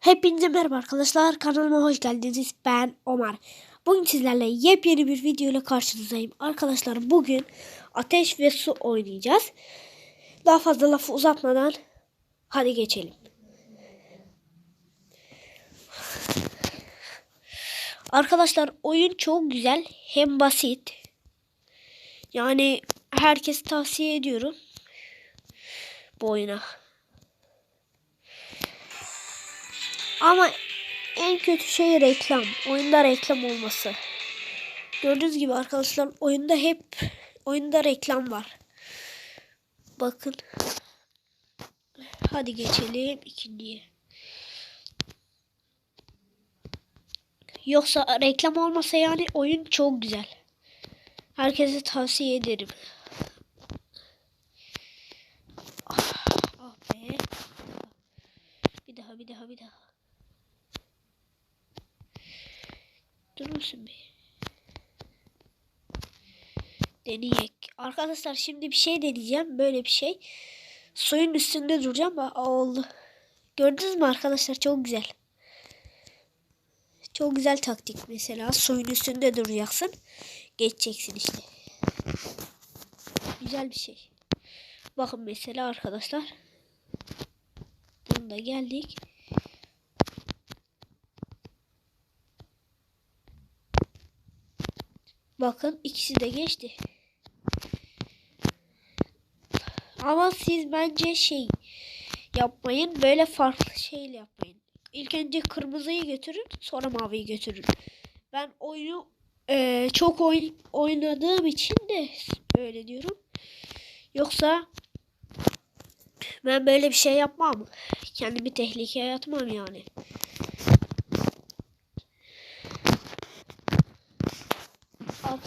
Hepinize merhaba arkadaşlar. Kanalıma hoş geldiniz. Ben Omar. Bugün sizlerle yepyeni bir video ile karşınızdayım. Arkadaşlar bugün ateş ve su oynayacağız. Daha fazla lafı uzatmadan hadi geçelim. Arkadaşlar oyun çok güzel hem basit. Yani herkes tavsiye ediyorum bu oyuna. Ama en kötü şey reklam. Oyunda reklam olması. Gördüğünüz gibi arkadaşlar oyunda hep oyunda reklam var. Bakın. Hadi geçelim ikinciye. Yoksa reklam olmasa yani oyun çok güzel. Herkese tavsiye ederim. Ah, ah be. Bir daha bir daha bir daha. Durur musun bir? Deneyek. Arkadaşlar şimdi bir şey deneyeceğim. Böyle bir şey. Suyun üstünde duracağım. Aa, oldu. Gördünüz mü arkadaşlar? Çok güzel. Çok güzel taktik mesela. Suyun üstünde duracaksın. Geçeceksin işte. Güzel bir şey. Bakın mesela arkadaşlar. Bunda geldik. Bakın ikisi de geçti. Ama siz bence şey yapmayın. Böyle farklı şeyle yapmayın. İlk önce kırmızıyı götürün. Sonra maviyi götürün. Ben oyunu e, çok oyun oynadığım için de öyle diyorum. Yoksa ben böyle bir şey yapmam. Kendimi tehlikeye atmam yani.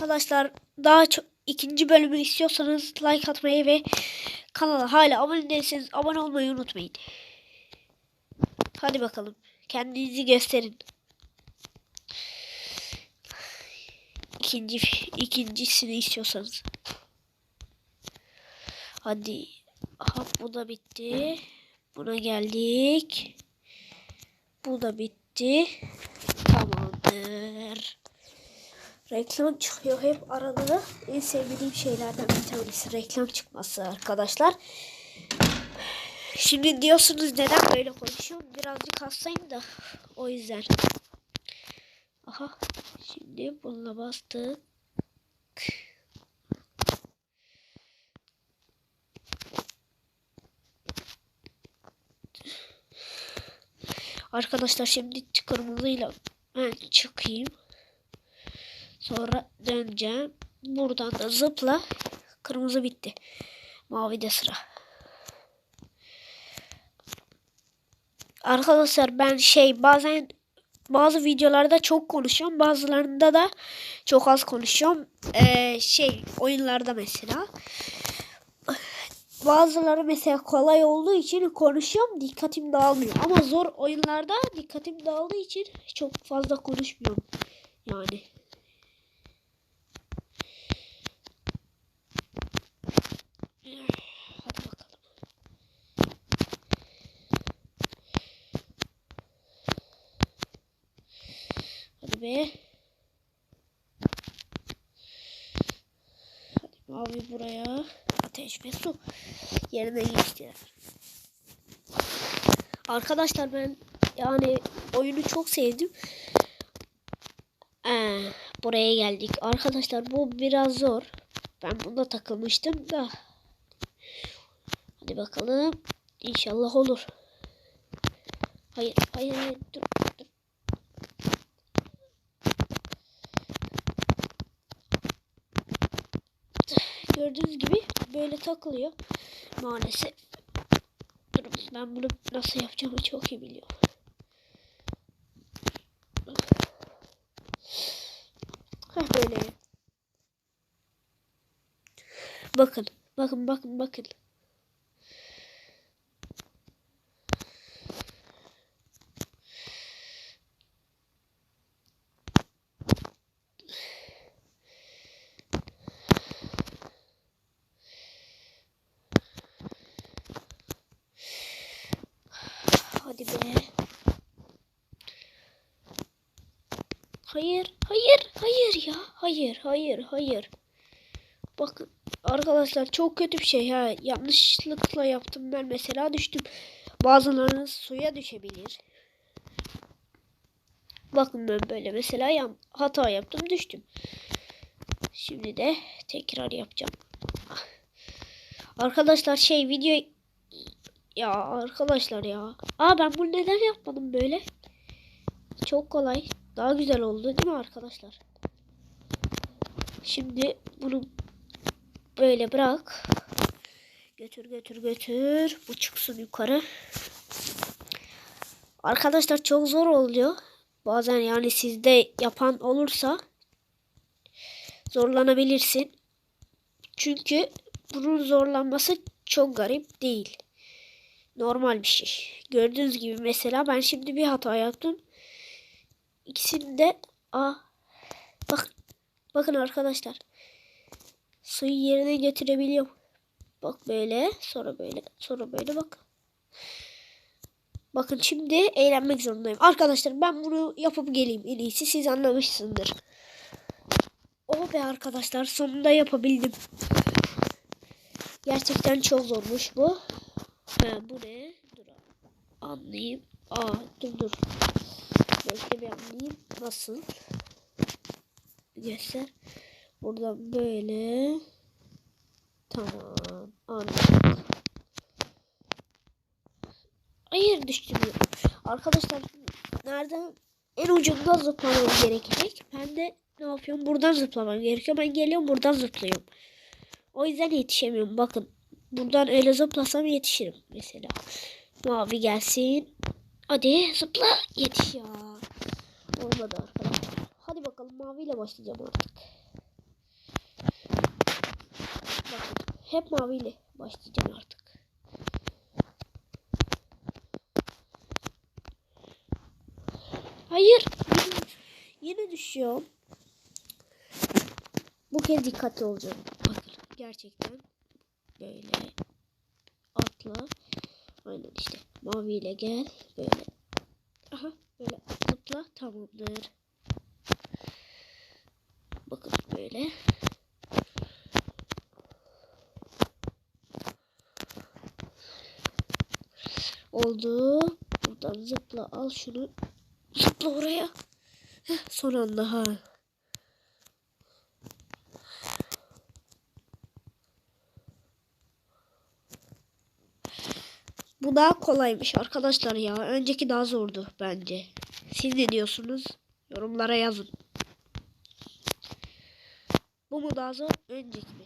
Arkadaşlar daha çok ikinci bölümü istiyorsanız like atmayı ve kanala hala abone değilseniz abone olmayı unutmayın. Hadi bakalım. Kendinizi gösterin. İkinci ikincisini istiyorsanız. Hadi. Aha bu da bitti. Buna geldik. Bu da bitti. Tamamdır. Reklam çıkıyor hep arada da en sevdiğim şeylerden bir tanesi reklam çıkması arkadaşlar. Şimdi diyorsunuz neden böyle konuşuyorum? Birazcık hastayım da o yüzden. Aha şimdi bununla bastık. Arkadaşlar şimdi kırmızıyla ben çıkayım. Sonra döneceğim. Buradan da zıpla. Kırmızı bitti. Mavi de sıra. Arkadaşlar ben şey bazen bazı videolarda çok konuşuyorum. Bazılarında da çok az konuşuyorum. Ee, şey oyunlarda mesela. Bazıları mesela kolay olduğu için konuşuyorum. Dikkatim dağılmıyor. Ama zor oyunlarda dikkatim dağıldığı için çok fazla konuşmuyorum. Yani. Hadi bakalım. Be. Hadi mavi buraya. Ateş ve su. Yerine geçtiler. Arkadaşlar ben yani oyunu çok sevdim. Ee, buraya geldik. Arkadaşlar bu biraz zor. Ben bunda takılmıştım da. Hadi bakalım. İnşallah olur. Hayır, hayır, hayır. Dur, dur. Gördüğünüz gibi böyle takılıyor. Maalesef. Dur, ben bunu nasıl yapacağımı çok iyi biliyorum. Heh böyle. Bakın, bakın, bakın, bakın. Hadi be. Hayır, hayır, hayır ya. Hayır, hayır, hayır. Bakın arkadaşlar çok kötü bir şey ha. Yanlışlıkla yaptım ben mesela düştüm. Bazılarınız suya düşebilir. Bakın ben böyle mesela yap hata yaptım düştüm. Şimdi de tekrar yapacağım. Ah. Arkadaşlar şey video ya arkadaşlar ya. Aa ben bunu neden yapmadım böyle? Çok kolay. Daha güzel oldu değil mi arkadaşlar? Şimdi bunu böyle bırak. Götür götür götür. Bu çıksın yukarı. Arkadaşlar çok zor oluyor. Bazen yani sizde yapan olursa zorlanabilirsin. Çünkü bunun zorlanması çok garip değil. Normal bir şey. Gördüğünüz gibi mesela ben şimdi bir hata yaptım. İkisini de a bak bakın arkadaşlar. Suyu yerine getirebiliyorum. Bak böyle, sonra böyle, sonra böyle bak. Bakın şimdi eğlenmek zorundayım. Arkadaşlar ben bunu yapıp geleyim en iyisi. Siz anlamışsındır. Oh be arkadaşlar sonunda yapabildim. Gerçekten çok zormuş bu. Ha, bu ne? Dur anlayayım. Aa dur dur. Bekle bir anlayayım. Nasıl? Göster. Buradan böyle. Tamam. Anladım. Hayır düştüm. Arkadaşlar nereden en ucundan zıplamam gerekecek. Ben de ne yapıyorum? Buradan zıplamam gerekiyor. Ben geliyorum buradan zıplıyorum. O yüzden yetişemiyorum. Bakın buradan öyle zıplasam yetişirim mesela. Mavi gelsin. Hadi zıpla. Yetiş ya. Olmadı arkadaşlar. Hadi bakalım maviyle başlayacağım artık. Bakın hep maviyle başlayacağım artık. Hayır. Yine düşüyorum. Bu kez dikkatli olacağım. Bakın gerçekten böyle atla. Aynen işte maviyle gel böyle. Aha böyle zıpla tamamdır. Bakın böyle. Oldu. Buradan zıpla al şunu. Zıpla oraya. Heh, son anda ha. Bu daha kolaymış arkadaşlar ya. Önceki daha zordu bence. Siz ne diyorsunuz? Yorumlara yazın. Bu mu daha zor? Önceki mi?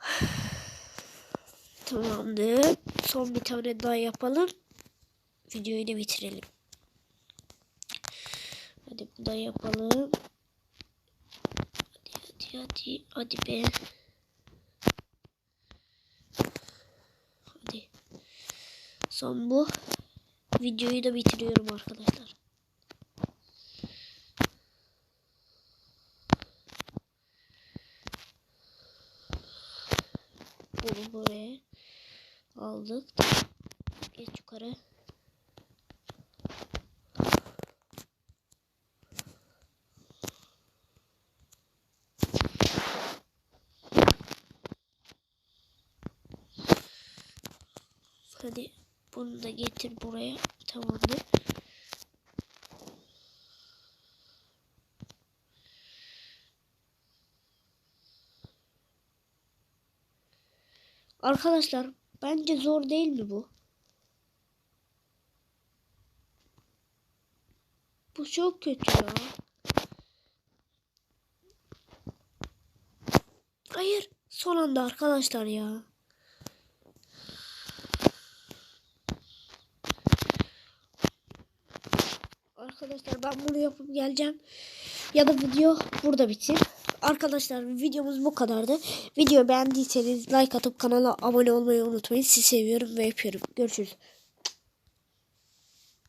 Tamamdır. Son bir tane daha yapalım. Videoyu da bitirelim. Hadi bunu da yapalım. Hadi hadi hadi. Hadi be. Hadi. Son bu. Videoyu da bitiriyorum arkadaşlar. Bunu buraya aldık. Geç yukarı. Hadi bunu da getir buraya. Tamamdır. Arkadaşlar bence zor değil mi bu? Bu çok kötü ya. Hayır. Son anda arkadaşlar ya. Arkadaşlar ben bunu yapıp geleceğim. Ya da video burada bitir. Arkadaşlar videomuz bu kadardı. Video beğendiyseniz like atıp kanala abone olmayı unutmayın. Sizi seviyorum ve öpüyorum. Görüşürüz.